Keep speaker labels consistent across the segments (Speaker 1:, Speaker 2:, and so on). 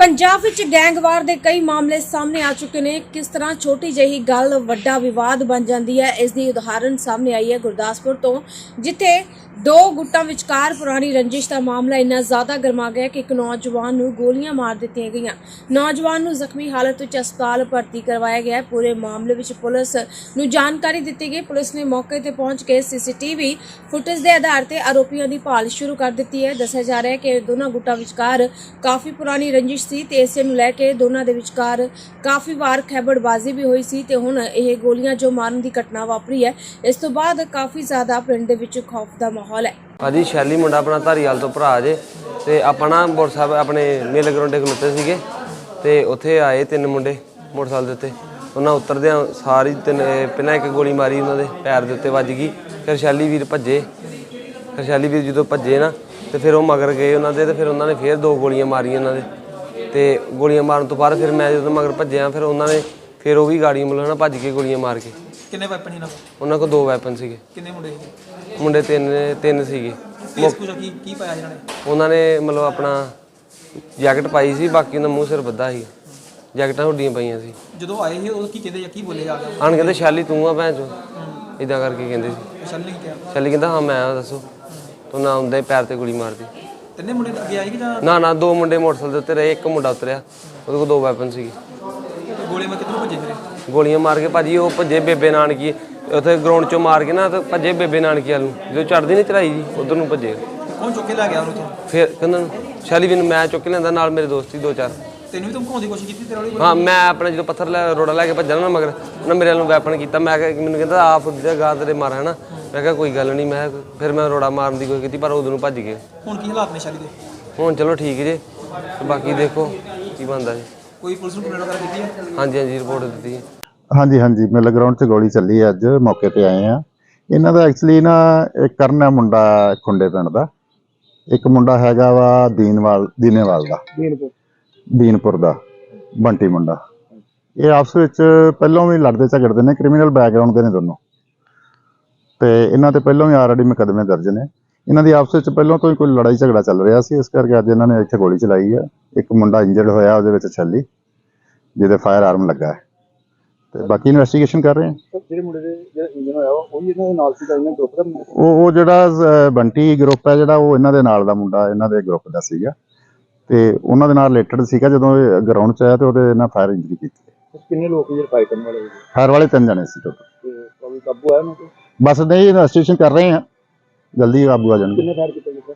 Speaker 1: ਪੰਜਾਬ ਵਿੱਚ ਗੈਂਗਵਾਰ ਦੇ ਕਈ ਮਾਮਲੇ ਸਾਹਮਣੇ ਆ ਚੁੱਕੇ ਨੇ। ਕਿਸ ਤਰ੍ਹਾਂ ਛੋਟੀ ਜਿਹੀ ਗੱਲ, ਵੱਡਾ ਵਿਵਾਦ ਬਣ ਜਾਂਦੀ ਹੈ, ਇਸ ਦੀ ਉਦਾਹਰਨ ਸਾਹਮਣੇ ਆਈ ਹੈ ਗੁਰਦਾਸਪੁਰ ਤੋਂ, ਜਿੱਥੇ ਦੋ ਗੁੱਟਾਂ ਵਿਚਕਾਰ ਪੁਰਾਣੀ ਰੰਜਿਸ਼ ਦਾ ਮਾਮਲਾ ਇੰਨਾ ਜ਼ਿਆਦਾ ਗਰਮਾ ਗਿਆ ਕਿ ਇੱਕ ਨੌਜਵਾਨ ਨੂੰ ਗੋਲੀਆਂ ਮਾਰ ਦਿੱਤੀਆਂ ਗਈਆਂ। ਨੌਜਵਾਨ ਨੂੰ ਜ਼ਖਮੀ ਹਾਲਤ ਵਿੱਚ ਹਸਪਤਾਲ ਭਰਤੀ ਕਰਵਾਇਆ ਗਿਆ। ਪੂਰੇ ਮਾਮਲੇ ਵਿੱਚ ਪੁਲਿਸ ਨੂੰ ਜਾਣਕਾਰੀ ਦਿੱਤੀ ਗਈ। ਪੁਲਿਸ ਨੇ ਮੌਕੇ ਤੇ ਪਹੁੰਚ ਕੇ ਸੀਸੀਟੀਵੀ ਫੁਟੇਜ ਦੇ ਆਧਾਰ ਤੇ ਆਰੋਪੀਆਂ ਦੀ ਭਾਲ ਸ਼ੁਰੂ ਕਰ ਦਿੱਤੀ ਹੈ। ਦੱਸਿਆ ਜਾ ਰਿਹਾ ਹੈ ਕਿ ਦੋਨਾਂ ਗੁੱਟਾਂ ਵਿਚਕਾਰ ਕਾਫੀ ਪੁਰਾਣੀ ਰੰਜਿਸ਼ ਸੀ ਤੇ ਇਸੇ ਨੂੰ ਲੈ ਕੇ ਦੋਨਾਂ ਦੇ ਵਿਚਕਾਰ ਕਾਫੀ ਵਾਰ ਖੈਬੜਬਾਜ਼ੀ ਵੀ ਹੋਈ ਸੀ ਤੇ ਹੁਣ ਇਹ ਗੋਲੀਆਂ ਜੋ ਮਾਰਨ ਦੀ ਘਟਨਾ ਵਾਪਰੀ ਹੈ, ਇਸ ਤੋਂ ਬਾਅਦ ਕਾਫੀ ਜ਼ਿਆਦਾ ਪਿੰਡ ਦੇ ਵਿੱਚ ਖੌਫ ਦਾ ਮਾਹੌਲ ਹੈ।
Speaker 2: ਭਾਜੀ ਸ਼ੈਲੀ ਮੁੰਡਾ ਆਪਣਾ ਧਾਰੀਵਾਲ ਤੋਂ ਭਰਾ ਜੇ ਤੇ ਆਪਾਂ ਨਾ ਮੋਟਰਸਾਈਕਲ ਆਪਣੇ ਮੇਲ ਗਰਾਉਂਡੇ ਖਲੋਤੇ ਸੀਗੇ ਤੇ ਉੱਥੇ ਆਏ ਤਿੰਨ ਮੁੰਡੇ ਮੋਟਰਸਾਈਕਲ ਦੇ ਉੱਤੇ। ਉਹਨਾਂ ਉਤਰਦਿਆਂ ਸਾਰੀ ਤਿੰਨ ਪਹਿਲਾਂ ਇੱਕ ਗੋਲੀ ਮਾਰੀ ਉਹਨਾਂ ਦੇ ਪੈਰ ਦੇ ਉੱਤੇ ਵੱਜ ਗਈ, ਫਿਰ ਸ਼ੈਲੀ ਵੀਰ ਭੱਜੇ। ਫਿਰ ਸ਼ੈਲੀ ਵੀਰ ਜਦੋਂ ਭੱਜੇ ਨਾ ਤੇ ਫਿਰ ਉਹ ਮਗਰ ਗਏ ਉਹਨਾਂ ਦੇ ਤੇ ਫਿਰ ਉਹਨਾਂ ਨੇ ਫਿਰ ਦੋ ਗੋਲੀਆਂ ਮਾਰੀਆਂ ਉਹਨਾਂ ਦੇ। ਤੇ ਗੋਲੀਆਂ ਮਾਰਨ ਤੋਂ ਬਾਅਦ ਫਿਰ ਮੈਂ ਜਦੋਂ ਮਗਰ ਭੱਜਿਆ ਫਿਰ ਉਹਨਾਂ ਨੇ ਫਿਰ ਉਹ ਵੀ ਗਾੜੀ ਮੁੱਲ ਨਾ ਭੱਜ ਕੇ ਗੋਲੀਆਂ ਮਾਰ ਕੇ।
Speaker 3: ਕਿੰਨੇ ਵੈਪਨ ਸੀ ਨਾ
Speaker 2: ਉਹਨਾਂ ਕੋਲ ਦੋ ਵੈਪਨ ਸੀਗੇ।
Speaker 3: ਕਿੰਨੇ ਮੁੰਡੇ ਸੀ?
Speaker 2: ਮੁੰਡੇ ਤਿੰਨ ਤਿੰਨ ਸੀਗੇ।
Speaker 3: ਫੇਸ ਕੁਝ ਕੀ ਕੀ ਪਾਇਆ ਇਹਨਾਂ ਨੇ?
Speaker 2: ਉਹਨਾਂ ਨੇ ਮਤਲਬ ਆਪਣਾ ਜੈਕਟ ਪਾਈ ਸੀ ਬਾਕੀ ਉਹਨਾਂ ਮੂੰਹ ਸਿਰ ਬੱਧਾ ਸੀ। ਜੈਕਟਾਂ ਹੁੱਡੀਆਂ ਪਈਆਂ ਸੀ।
Speaker 3: ਜਦੋਂ ਆਏ ਸੀ ਉਦੋਂ ਕੀ ਕਹਿੰਦੇ ਜਾਂ ਕੀ ਬੋਲੇ ਜਾ ਕੇ?
Speaker 2: ਆਣ ਕਹਿੰਦੇ ਸ਼ਾਲੀ ਤੂੰ ਆ ਭੈਣ ਚੋ। ਇਦਾਂ ਕਰਕੇ ਕਹਿੰਦੇ ਸੀ।
Speaker 3: ਕੀ ਕਿਹਾ।
Speaker 2: ਸ਼ਾਲੀ ਕਹਿੰਦਾ ਹਾਂ ਮੈਂ ਆ ਦੱਸੋ। ਤੂੰ ਨਾ ਆਉਂਦਾ ਹੀ ਪੈਰ ਤੇ ਗੋਲੀ ਮਾਰਦੀ।
Speaker 3: ਤਿੰਨੇ ਮੁੰਡੇ ਅੱਗੇ ਆਏ ਕਿ ਜਾਂ
Speaker 2: ਨਾ ਨਾ ਦੋ ਮੁੰਡੇ ਮੋਟਰਸਾਈਕਲ ਦੇ ਉੱਤੇ ਰਹੇ ਇੱਕ ਮੁੰਡਾ ਉਤਰਿਆ। ਉਹਦੇ ਕੋਲ ਦੋ ਵੈਪਨ ਸੀਗੇ।
Speaker 3: ਗੋਲੇ ਮੈਂ ਕਿੱਧਰੋਂ ਭੱਜੇ ਫਿਰੇ?
Speaker 2: ਗੋਲੀਆਂ ਮਾਰ ਕੇ ਭਾਜੀ ਉਹ ਭੱਜੇ ਬੇਬੇ ਨਾਨਕੀ ਉੱਥੇ ਗਰਾਊਂਡ ਚੋਂ ਮਾਰ ਕੇ ਨਾ ਤੇ ਭੱਜੇ ਬੇਬੇ ਨਾਨਕੀ ਵੱਲ ਨੂੰ। ਜਦੋਂ ਚੜਦੀ ਨਹੀਂ ਚੜਾਈ ਜੀ ਉਧਰ ਨੂੰ ਭੱਜੇ।
Speaker 3: ਕੌਣ ਚੁੱਕ ਕੇ ਲੈ ਗਿਆ ਉਹਨੂੰ ਤੋਂ
Speaker 2: ਫਿਰ ਕਹਿੰਦਾ ਸ਼ਾਲੀ ਵੀ ਨੂੰ ਮੈਂ ਚੁੱਕ ਕੇ ਲਿਆਂਦਾ ਨਾਲ ਮੇਰੇ ਦੋਸਤ ਸੀ ਦੋ ਚਾਰ।
Speaker 3: ਤੈਨੂੰ ਵੀ ਧਮਕਾਉਣ ਦੀ ਕੋਸ਼ਿਸ਼ ਕੀਤੀ ਤੇਰੇ ਵਾਲੀ
Speaker 2: ਹਾਂ ਮੈਂ ਆਪਣਾ ਜਦੋਂ ਪੱਥਰ ਲੈ ਰੋੜਾ ਲੈ ਕੇ ਭੱਜਣਾ ਨਾ ਮਗਰ ਉਹਨਾਂ ਮੇਰੇ ਵੱਲੋਂ ਵੈਪਨ ਕੀਤਾ। ਮੈਂ ਕਿਹਾ ਮੈਨੂੰ ਕਹਿੰਦਾ ਆਪ ਦੀ ਗਾਂ ਤੇਰੇ ਮਾਰ ਹੈ ਨਾ? ਮੈਂ ਕਿਹਾ ਕੋਈ ਗੱਲ ਨਹੀਂ ਮੈਂ ਕਿਹਾ- ਫਿਰ ਮੈਂ ਰੋੜਾ ਮਾਰਨ ਦੀ ਕੋਈ ਕੀਤੀ ਪਰ ਉਦੋਂ ਨੂੰ ਭੱਜ ਗਏ।
Speaker 3: ਹੁਣ ਕੀ ਹਾਲਾਤ ਨੇ ਸ਼ਾਲੀ ਦੇ?
Speaker 2: ਹੁਣ ਚਲੋ ਠੀਕ ਜੇ ਤੇ ਬਾਕੀ ਦੇਖੋ ਕੀ ਬਣਦਾ ਜੀ।
Speaker 3: ਕੋਈ ਪੁਲਿਸ ਨੂੰ ਕੰਪਲੇਂਟ ਵਗੈਰਾ ਕੀਤੀ ਹੈ?
Speaker 2: ਹਾਂਜੀ ਹਾਂਜੀ ਰਿਪੋਰਟ ਦਿੱਤੀ ਹੈ।
Speaker 4: ਹਾਂਜੀ ਹਾਂਜੀ ਮਿਲ ਗਰਾਊਂਡ 'ਚ ਗੋਲੀ ਚੱਲੀ ਹੈ ਅੱਜ ਮੌਕੇ ਤੇ ਆਏ ਆ ਇਹਨਾਂ ਦਾ ਐਕਚੁਅਲੀ ਨਾ ਇੱਕ ਕਰਨ ਹੈ ਮੁੰਡਾ ਖੁੰਡੇ ਪਿੰਡ ਦਾ। ਇੱਕ ਮੁੰਡਾ ਹੈਗਾ ਵਾ ਦੀਨਵਾਲ ਦੀਨੇਵਾਲ ਦਾ। ਦੀਨਪੁਰ। ਦਾ ਬੰਟੀ ਮੁੰਡਾ। ਇਹ ਆਪਸ ਵਿੱਚ ਪਹਿਲਾਂ ਵੀ ਲੜਦੇ ਝਗੜਦੇ ਨੇ ਕ੍ਰਿਮੀਨਲ ਬੈਕਗ੍ਰਾਉਂਡ ਦੇ ਨੇ ਦੋਨੋਂ। ਤੇ ਇਹਨਾਂ ਤੇ ਪਹਿਲਾਂ ਵੀ ਆਲਰੇਡੀ ਮੁਕੱਦਮੇ ਦਰਜ ਨੇ। ਇਹਨਾਂ ਦੀ ਆਪਸ ਵਿੱਚ ਪਹਿਲਾਂ ਤੋਂ ਹੀ ਕੋਈ ਲੜਾਈ ਝਗੜਾ ਚੱਲ ਰਿਹਾ ਸੀ ਇਸ ਕਰਕੇ ਅੱਜ ਇਹਨਾਂ ਨੇ ਇੱਥੇ ਗੋਲੀ ਚਲਾਈ ਹੈ। ਇੱਕ ਮੁੰਡਾ ਇੰਜਰਡ ਹੋਇਆ ਉਹਦੇ ਵਿੱਚ ਛੱਲੀ ਜਿਹਦੇ ਫਾਇਰ ਆਰਮ ਲੱਗਾ ਹੈ। ਤੇ ਬਾਕੀ ਇਨਵੈਸਟੀਗੇਸ਼ਨ ਕਰ ਰਹੇ ਹਾਂ।
Speaker 5: ਜਿਹੜੇ ਮੁੰਡੇ ਦੇ ਜਿਹੜਾ ਇੰਜਨ ਹੋਇਆ ਉਹ ਵੀ ਇਹਨਾਂ ਦੇ ਨਾਲ ਸੀਗਾ ਇਹਨਾਂ ਗਰੁੱਪ ਦਾ
Speaker 4: ਉਹ ਉਹ ਜਿਹੜਾ ਅਹ, ਬੰਟੀ ਗਰੁੱਪ ਹੈ ਜਿਹੜਾ ਉਹ ਇਹਨਾਂ ਦੇ ਨਾਲ ਦਾ ਮੁੰਡਾ ਇਹਨਾਂ ਦੇ ਗਰੁੱਪ ਦਾ ਸੀਗਾ। ਤੇ ਉਹਨਾਂ ਦੇ ਨਾਲ ਰਿਲੇਟਡ ਸੀਗਾ ਜਦੋਂ ਇਹ ਗਰਾਊਂਡ 'ਚ ਆਇਆ ਤੇ ਉਹਦੇ ਨਾਲ ਫਾਇਰ ਇੰਜਰੀ ਕੀਤੀ।
Speaker 5: ਕਿੰਨੇ ਲੋਕ ਜਿਹੜੇ ਫਾਈਟ ਕਰਨ ਵਾਲੇ ਸੀ
Speaker 4: ਫਾਇਰ ਵਾਲੇ ਤਿੰਨ ਜਣੇ ਸੀ ਟੋਟਲ
Speaker 5: ਤੇ ਕੋਈ ਕਾਬੂ ਆਇਆ ਉਹਨਾਂ ਤੇ?
Speaker 4: ਬਸ ਨਹੀਂ ਇਨਵੈਸਟੀਗੇਸ਼ਨ ਕਰ ਰਹੇ ਹਾਂ ਜਲਦੀ ਕਾਬੂ ਆ ਜਾਣਗੇ
Speaker 5: ਕਿੰਨੇ ਫਾਇਰ ਕੀਤੇ ਗਏ ਸਰ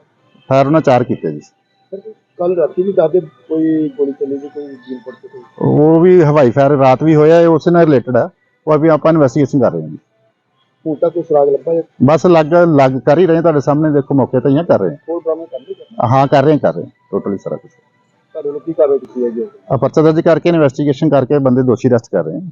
Speaker 4: ਫਾਇਰ ਉਹਨਾਂ ਚਾਰ ਕੀਤੇ ਜੀ
Speaker 5: ਸਰ ਕੱਲ ਰਾਤੀ ਵੀ ਦੱਸਦੇ ਕੋਈ ਗੋਲੀ ਚੱਲੀ ਸੀ ਕੋਈ ਜੀਨਪੁਰ ਤੇ ਕੋਈ
Speaker 4: ਉਹ ਵੀ ਹਵਾਈ ਫਾਇਰ ਰਾਤ ਵੀ ਹੋਇਆ ਇਹ ਉਸੇ ਨਾਲ ਰਿਲੇਟਡ ਹੈ ਉਹ ਵੀ ਆਪਾਂ ਇਨਵੈਸਟੀਗੇਸ਼ਨ ਕਰ ਰਹੇ ਹਾਂ ਜੀ
Speaker 5: ਹੁਣ ਤੱਕ ਕੋਈ ਸੁਰਾਗ ਲੱਭਾ ਜਾਂ
Speaker 4: ਬਸ ਲੱਗ ਲੱਗ ਕਰ ਹੀ ਰਹੇ ਹਾਂ, ਤੁਹਾਡੇ ਸਾਹਮਣੇ ਦੇਖੋ ਮੌਕੇ ਤੇ ਹੀ ਹਾਂ, ਕਰ ਰਹੇ
Speaker 5: ਹੋਰ ਡਰਾਮਾ ਕਰਦੇ ਸਰ
Speaker 4: ਹਾਂ ਹਾਂ ਕਰ ਰਹੇ ਹਾਂ, ਕਰ ਰਹੇ ਟੋਟਲੀ ਸਾਰਾ ਕੁਝ
Speaker 5: ਤੁਹਾਡੇ ਵੱਲੋਂ ਕੀ ਕਾਰਵਾਈ ਕੀਤੀ ਜਾਏਗੀ
Speaker 4: ਆ ਪਰਚਾ ਦਰਜ ਕਰਕੇ ਇਨਵੈਸਟੀਗੇਸ਼ਨ ਕਰਕੇ ਬੰਦੇ ਦੋਸ਼ੀ ਅਰੈਸਟ ਕਰ ਰਹੇ ਹਾਂ